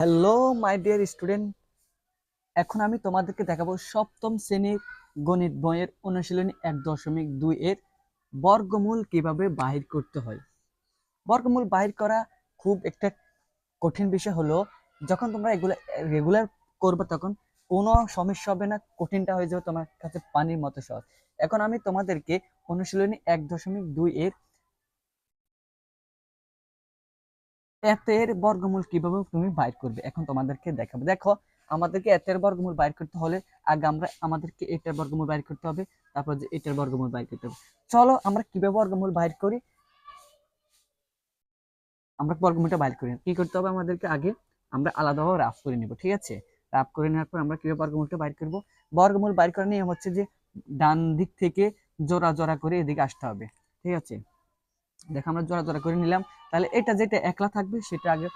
Hello my dear student এখন আমি তোমাদেরকে দেখাবো সপ্তম শ্রেণির গণিত বইয়ের অনুশীলনী এক দশমিক দুই এর বর্গমূল কীভাবে বাহির করতে হয়। বর্গমূল বাহির করা খুব একটা কঠিন বিষয় হলো, যখন তোমরা এগুলো রেগুলার করবে তখন কোনো সমস্যা হবে না, কঠিনটা হয়ে যাবে তোমার কাছে পানির মতো সহজ। এখন আমি তোমাদেরকে অনুশীলনী এক দশমিক দুই এর এতের বর্গমূল কীভাবে তুমি বাইর করবে? এখন তোমাদেরকে দেখাবো। দেখো, আমাদেরকে এতের বর্গমূল বাইর করতে হলে আগে আমরা আমাদেরকে এটার বর্গমূল বাইর করতে হবে, তারপর যে এটার বর্গমূল বাইর করতে হবে। চলো, আমরা কীভাবে বর্গমূল বাইর করি? আমরা বর্গমূলটা বাইর করি। কি করতে হবে আমাদেরকে আগে? আমরা আলাদাভাবে রাফ করে নিব, ঠিক আছে? রাফ করে নেওয়ার পর আমরা কীভাবে বর্গমূলটা বাইর করব? বর্গমূল বাইর করার নিয়ম হচ্ছে যে, ডান দিক থেকে জোড়া জোড়া করে এদিকে আসতে হবে, ঠিক আছে? দেখো আমরা জোড়া জোড়া করে নিলাম। তাহলে এটা যেটা একলা থাকবে, সেটা আগে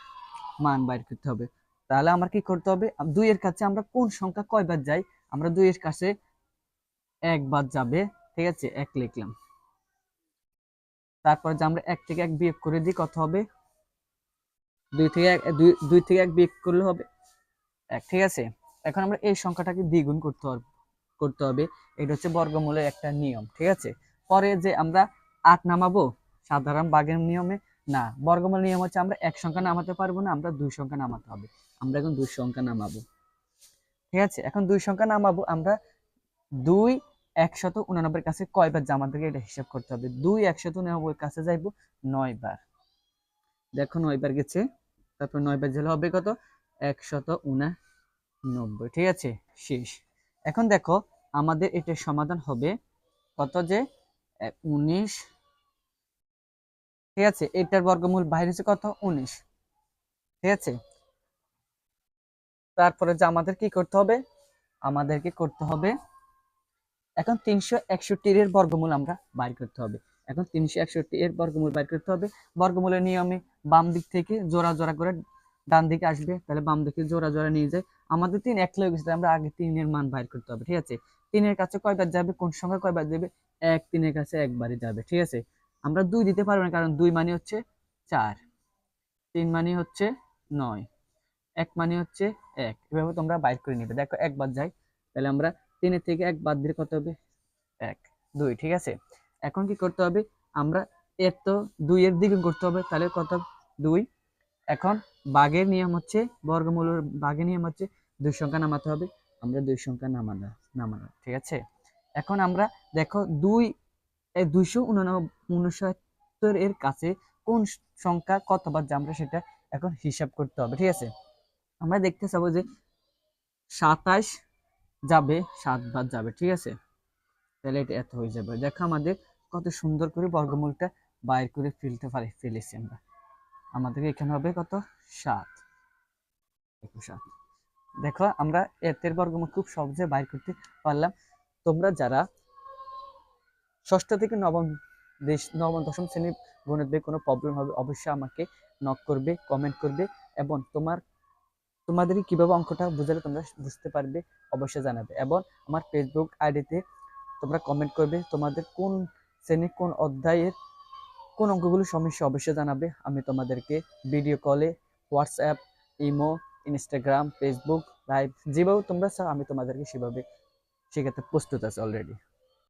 মান বাইর করতে হবে। তাহলে আমার কি করতে হবে? দুইয়ের কাছে আমরা কোন সংখ্যা কয়বার যাই, আমরা দুইয়ের কাছে একবার যাবে, ঠিক আছে? এক লিখলাম। তারপর যে আমরা এক থেকে এক বিয়োগ করে দিই, কত হবে? দুই থেকে এক, দুই থেকে এক বিয়োগ করলে হবে এক, ঠিক আছে? এখন আমরা এই সংখ্যাটাকে দ্বিগুণ করতে হবে করতে হবে। এটা হচ্ছে বর্গমূলের একটা নিয়ম, ঠিক আছে? পরে যে আমরা আট নামাবো সাধারণ বাগের নিয়মে? না, বর্গমূল নিয়ম হচ্ছে আমরা এক সংখ্যা নামাতে পারব না, আমরা দুই সংখ্যা নামাতে হবে। আমরা এখন দুই সংখ্যা নামাবো। ঠিক আছে? এখন দুই সংখ্যা নামাবো, আমরা দুই একশত উনানব্বই কাছে কয়বার যে আমাদেরকে এটা হিসাব করতে হবে? দুই একশত উনানব্বই কাছে যাইবো নয় বার দেখো নয় বার গেছে, তারপর নয় বার জেলে হবে কত? একশত উনানব্বই। ঠিক আছে? শেষ। এখন দেখো, আমাদের এটার সমাধান হবে কত যে? উনিশ ঠিক আছে? এটার বর্গমূল বাইরে হচ্ছে কত? উনিশ। ঠিক আছে? তারপরে যে আমাদের কি করতে হবে? আমাদেরকে করতে হবে, এখন তিনশো একষট্টি এর বর্গমূল আমরা বাইর করতে হবে। এখন তিনশো একষট্টি এর বর্গমূল বাইর করতে হবে। বর্গমূলের নিয়মে বাম দিক থেকে জোড়া জোড়া করে ডান দিকে আসবে, তাহলে বাম দিকে জোড়া জোড়া নিয়ে যায়। আমাদের তিন এক হয়ে গেছে আমরা আগে তিনের মান বাইর করতে হবে, ঠিক আছে? তিনের কাছে কয়বার যাবে? কোন সংখ্যা কয়বার যাবে? এক, তিনের কাছে একবারই যাবে, ঠিক আছে? আমরা দুই দিতে পারব না, কারণ দুই মানে হচ্ছে চার। তিন মানে হচ্ছে নয়। এক মানে হচ্ছে এক। এভাবে তোমরা বাইর করে নিবে। দেখো একবার যাই তাহলে আমরা তিনের থেকে এক বাদ দিলে কত হবে? এক। দুই, ঠিক আছে? এখন কি করতে হবে? আমরা এর তো দুইয়ের দিকে করতে হবে। তাহলে কত দুই। এখন বাঘের নিয়ম হচ্ছে, বর্গমূলের বাঘের নিয়ম হচ্ছে দুই সংখ্যা নামাতে হবে। আমরা দুই সংখ্যা নামানো নামানো, ঠিক আছে? এখন আমরা দেখো, দুই দুইশো উনসত্তর এর কাছে কোন সংখ্যা কতবার যে আমরা সেটা এখন হিসাব করতে হবে, ঠিক আছে? আমরা দেখতে চাবো যে সাতাশ যাবে সাতবার যাবে, ঠিক আছে? তাহলে এটা এত হয়ে যাবে। দেখো আমাদের কত সুন্দর করে বর্গমূলটা বাইর করে ফেলতে পারি, ফেলেছি আমরা। আমাদের এখানে হবে কত? সাত। সাত। দেখো আমরা এতের বর্গমূল খুব সহজে বাইর করতে পারলাম। তোমরা যারা ষষ্ঠ থেকে নবম দেশ, নবম, দশম গণিত বই কোনো প্রবলেম হবে, অবশ্যই আমাকে নক করবে কমেন্ট করবে এবং তোমার তোমাদের কীভাবে অঙ্কটা বুঝালে তোমরা বুঝতে পারবে, অবশ্যই জানাবে এবং আমার ফেসবুক আইডিতে তোমরা কমেন্ট করবে তোমাদের কোন শ্রেণির কোন অধ্যায়ের কোন অঙ্কগুলো সমস্যা অবশ্যই জানাবে, আমি তোমাদেরকে ভিডিও কলে WhatsApp imo Instagram Facebook live যেভাবে তোমরা চাও আমি তোমাদেরকে সেভাবে শেখাতে প্রস্তুত আছি অলরেডি